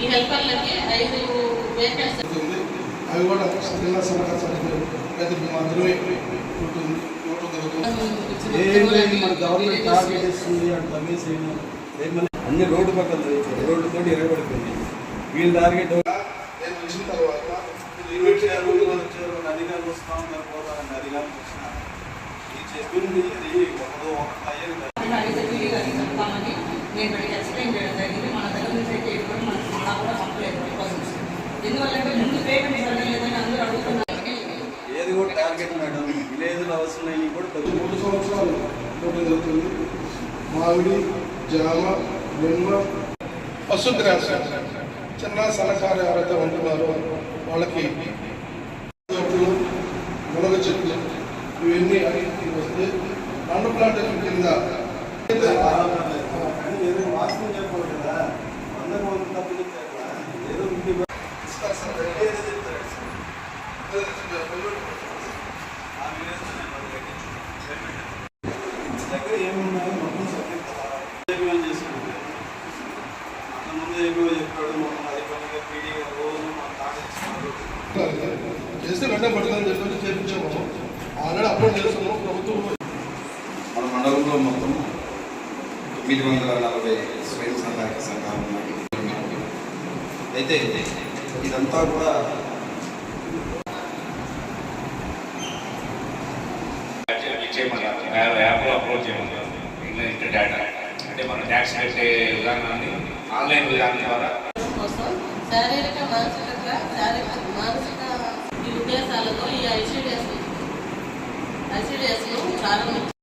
ఈ హెల్పర్లకి ఐదు వేకెన్సీ ఉంటుంది. అవి కూడా జిల్లా సలహా సభ్యులు మాత్రమే ఉంటుంది. మన గవర్నమెంట్ టార్గెట్ ఇస్తుంది అంటే అన్ని రోడ్డు పక్కన రోడ్డు తోటి ఎరగబడిపోయింది. వీళ్ళ టార్గెట్ నేను వచ్చిన తర్వాత వచ్చారు? అధికారులు వస్తా ఉన్నారు పోతారని అధికారులు వచ్చినారు ఈ చెప్పింది అది ఒకదో అయ్యేది చెప్తామని నేను బయట ఎక్స్ప్లెయిన్ చేయడం జరిగింది. మన దగ్గర నుంచి అయితే ఎటువంటి మనకి నాకు కూడా పంపలేదు డిపాజిట్స్ ఎందువల్లంటే ముందు పేమెంట్ ఇవ్వడం లేదని అందరూ అడుగుతున్నారు. ఏది కూడా టార్గెట్ మేడం విలేజ్లో కూడా ప్రతి మూడు సంవత్సరాలు ఇవ్వటం జరుగుతుంది. మామిడి జామ నిమ్మ పశుగ్రాస చిన్న సన్నకారు ఎవరైతే ఉంటున్నారో వాళ్ళకి మునగ చెట్లు ఇవన్నీ వస్తే పండు ప్లాంటేషన్ కింద దగ్గర ఏమున్నాయో మొత్తం సబ్జెక్ట్ చేసుకుంటే అంతకుముందు ఏపీఓ చెప్పాడు మొత్తం అది పనిగా రోజు మాకు కాటేస్తున్నారు చేస్తే వెంటనే పడుతుందని చెప్పి చేయించాము ఆల్రెడీ అప్లోడ్ చేస్తున్నాము ప్రభుత్వం మన మండలంలో మొత్తం తొమ్మిది వందల నలభై స్వయం సహాయక సంఘాలు ఉన్నాయి. అయితే ఇదంతా కూడా చేయమన్నారు యాప్లో అప్లోడ్ చేయమన్నారు ఇంత డేటా అంటే మనం ట్యాక్స్ కట్టే విధానాన్ని ఆన్లైన్ విధానం ద్వారా శారీరక మానసిక మానసిక ఈ ఉద్దేశాలతో ఈ ఐసీడిఎస్ ఐసీడిఎస్ను ప్రారంభించారు